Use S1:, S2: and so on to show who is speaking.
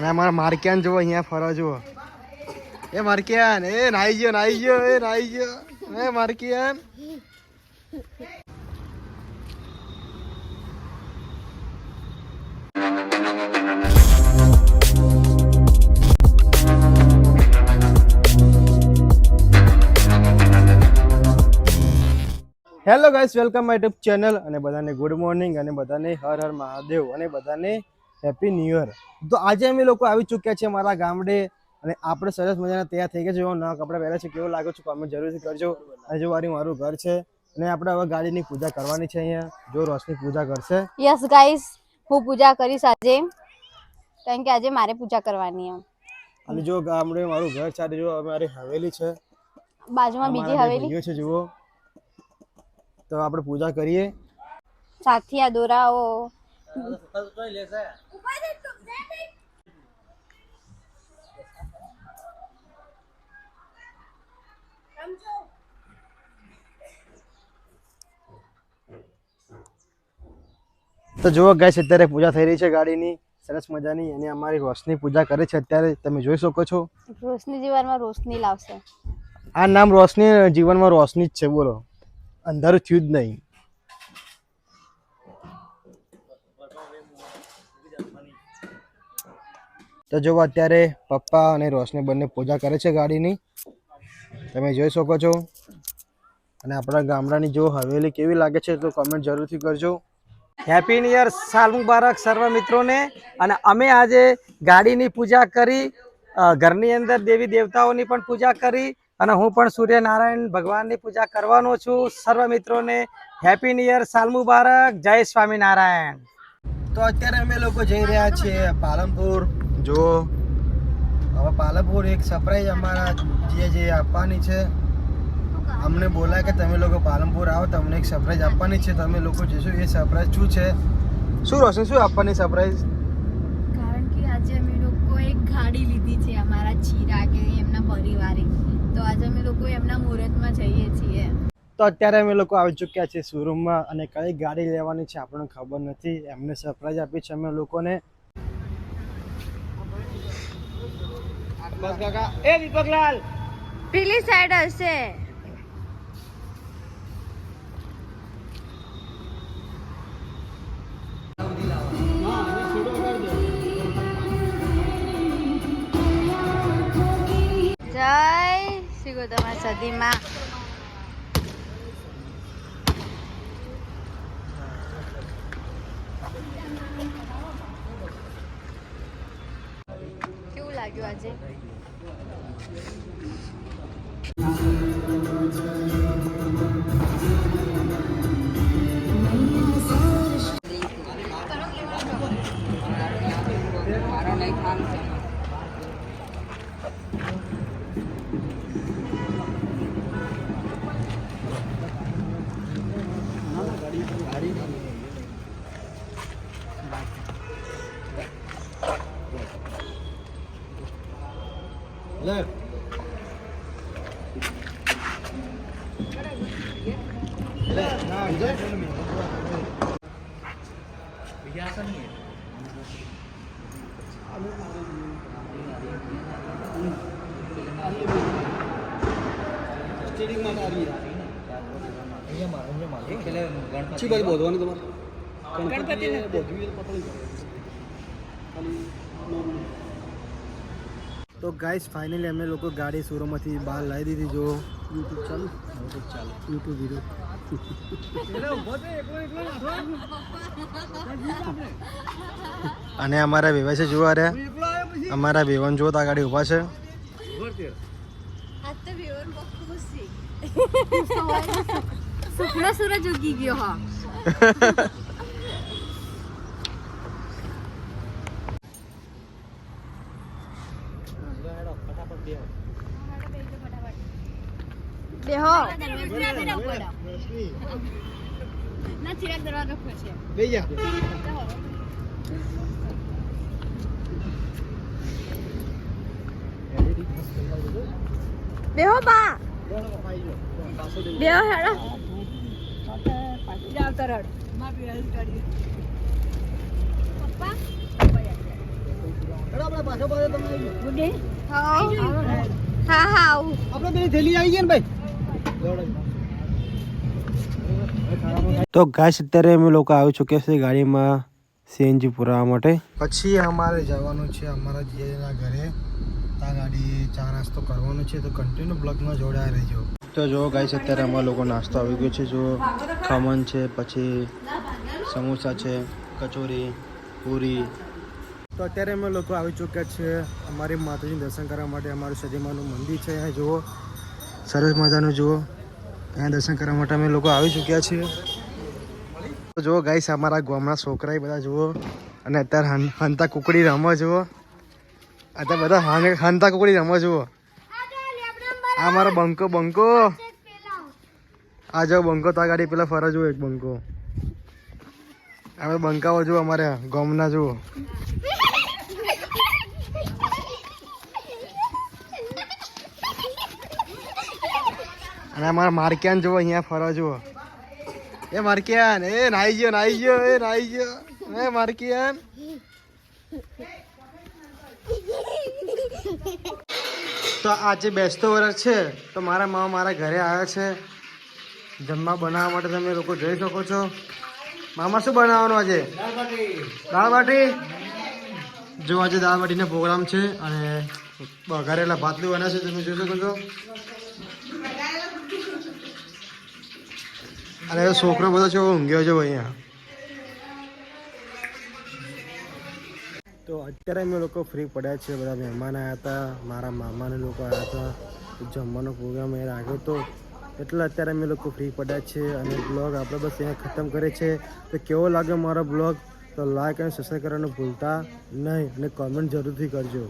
S1: અને અમારા માર્કિયાન જુઓ, અહીંયા ફરવા જુઓ. એ માર્કિયાન, એ નાઈ ગયો નાઈ ગયો, એ નાઈ ગયો. એ માર્કિયાન. Hello guys welcome my YouTube channel અને બધાને ગુડ મોર્નિંગ અને બધાને હર હર મહાદેવ, અને બધાને હેપી ન્યુ યર તો આજે અમે લોકો આવી ચૂક્યા છીએ મારા ગામડે અને આપણે સરસ મજાના તૈયાર થઈ ગયા છે એવા નવા કપડાં પહેર્યા છે કેવો લાગે છે કોમેન્ટ જરૂરથી કરજો. વારી મારું ઘર છે અને આપણે હવે ગાડીની પૂજા કરવાની છે અહીંયા. જો રોશની પૂજા કરશે.
S2: યસ ગાઈસ હું પૂજા કરીશ આજે. કારણ કે આજે મારે પૂજા કરવાની છે
S1: અને જો ગામડે મારું ઘર છે જો અમારી હવેલી છે.
S2: બાજુમાં બીજી હવેલી.
S1: છે જુઓ. તો આપણે પૂજા કરીએ.
S2: સાથી આ દોરાઓ.
S1: તો જુઓ ગાઈસ અત્યારે પૂજા થઈ રહી છે ગાડીની. સરસ મજાની. અને અમારી રોશની પૂજા કરે છે અત્યારે. તમે જોઈ શકો છો.
S2: રોશની જીવનમાં રોશની લાવશે.
S1: આ નામ રોશની જીવનમાં રોશની જ છે બોલો. અંધારું થયું જ નહીં. તો જો અત્યારે પપ્પા અને રોશને બંને પૂજા કરે છે ગાડીની, તમે જોઈ શકો છો. અને આપણા ગામડાની જો હવેલી કેવી લાગે છે તો કોમેન્ટ જરૂરથી કરજો.
S3: હેપી ન્યુ યર સાલ મુબારક સર્વ મિત્રોને. અને અમે આજે ગાડીની પૂજા કરી ઘરની અંદર દેવી દેવતાઓની પણ પૂજા કરી, અને હું પણ સૂર્યનારાયણ ભગવાનની પૂજા કરવાનો છું. સર્વ મિત્રોને હેપી ન્યુ યર સાલ મુબારક, જય સ્વામિનારાયણ.
S1: તો અત્યારે અમે લોકો જઈ રહ્યા છીએ પાલનપુર. જો હવે પાલનપુર એક સરપ્રાઈઝ અમારા જે જે આપવાની છે અમને બોલાય કે તમે લોકો પાલનપુર આવો તમને એક સરપ્રાઈઝ આપવાની છે તમે લોકો જશો એ સરપ્રાઈઝ શું છે? શું રોશન શું આપવાની સરપ્રાઈઝ
S4: કારણ કે આજે અમે લોકો એક ગાડી લીધી છે અમારા ચિરાગે એમના પરિવારે. તો આજે અમે લોકો એમના મુહૂર્તમાં જઈએ છીએ.
S1: તો અત્યારે અમે લોકો આવી ચૂક્યા છીએ શોરૂમમાં અને કઈ ગાડી લેવાની છે આપણને ખબર નથી. એમને સરપ્રાઈઝ આપી છે અમે લોકોને.
S3: એ દીપકલાલ.
S2: પેલી સાઈડ હશે. જય શ્રી ગોતમા સદીમાં. લે. લે ના વિજય વિજયાસનની સ્ટેડિંગમાં આવી અહીંયા તમારે. ગણપતિ બોધવી પતળી તો ગાઈસ ફાઇનલી અમે લોકો ગાડી શોરૂમમાંથી બહાર લાવી દીધી. જો યુટ્યુબ ચાલુ? યુટ્યુબ ચાલુ. યુટ્યુબ વીડિયો અને અમારા વેવાય છે જોવા રહ્યા અમારા વેવન જો આ ગાડી ઊભા છે.
S4: આજ તો વિવર બહુ ખુશ છે. શુક્ર સૂરજ ઉગી ગયો હા. દરવાજો
S1: જા.
S2: બેહો બા. બેહો હેડો.
S4: જાવ તરડ પપ્પા
S1: આપણે પાછો પાછો તમને
S4: હા હા હા આવું.
S1: આપણે પેલી થેલી આવી ગઈ ને ભાઈ?
S5: તો ગાઈસ, અત્યારે અમે લોકો આવી ચૂક્યા છે ગાડીમાં સીએનજી પુરાવા માટે.
S1: પછી અમારે જવાનું છે અમારા જીજાના ઘરે. ત્યાં ગાડી ચા નાસ્તો કરવાનો છે, તો કન્ટિન્યુ બ્લોગમાં જોડાયા રહેજો.
S5: તો જો ગાઈસ, અત્યારે અમારા લોકો નાસ્તો આવી ગયો છે, જો ખમણ છે, પછી સમોસા છે, કચોરી, પૂરી.
S1: તો અત્યારે અમે લોકો આવી ચૂક્યા છે અમારી માતાજીનું દર્શન કરવા માટે, અમારું સદીમાનું મંદિર છે અહીંયા જુઓ સરસ મજાનું જુઓ અહીંયા દર્શન કરવા માટે અમે લોકો આવી ચૂક્યા છીએ. જુઓ ગાઈસ, અમારા ગામના છોકરા બધા જુઓ. અને અત્યારે હંતા કુકડી રમવા જુઓ. અત્યારે બધા હંતા કુકડી રમવા જુઓ. આ મારો બંકો બંકો. આ જો બંકો, તા ગાડી પેલા ફરજ જુઓ એક બંકો. હવે બંકાઓ જુઓ અમારે ગામના જુઓ. અને અમારા માર્કિયાન જુઓ, અહીંયા ફરવા જુઓ. એ માર્કિયાન, એ નાઈ ગયો નાઈ ગયો, એ નાઈ ગયો. એ માર્કિયાન. તો આજે બેસતો વર્ષ છે, તો મારા મામા મારા ઘરે આવ્યા છે. જમવા બનાવવા માટે તમે લોકો જોઈ શકો છો. મામા શું બનાવવાનું આજે? દાળ બાટી. જો આજે દાળ બાટીનો પ્રોગ્રામ છે અને વઘારેલા ભાતલું બને છે તમે જોઈ શકો છો. એ છોકરો બધો છે ઊંઘ્યો છે અહીંયા. તો અત્યારે અમે લોકો ફ્રી પડ્યા છે બધા મહેમાન આવ્યા હતા, મારા મામાને લોકો આવ્યા હતા જમવાનો પ્રોગ્રામ એ રાખ્યો હતો. એટલે અત્યારે અમે લોકો ફ્રી પડ્યા છે અને બ્લોગ આપણે બસ અહીંયા ખતમ કરે છે તો કેવો લાગ્યો મારો બ્લોગ તો લાઈક અને સબસ્ક્રાઈબ કરવાનું ભૂલતા નહીં અને કોમેન્ટ જરૂરથી કરજો.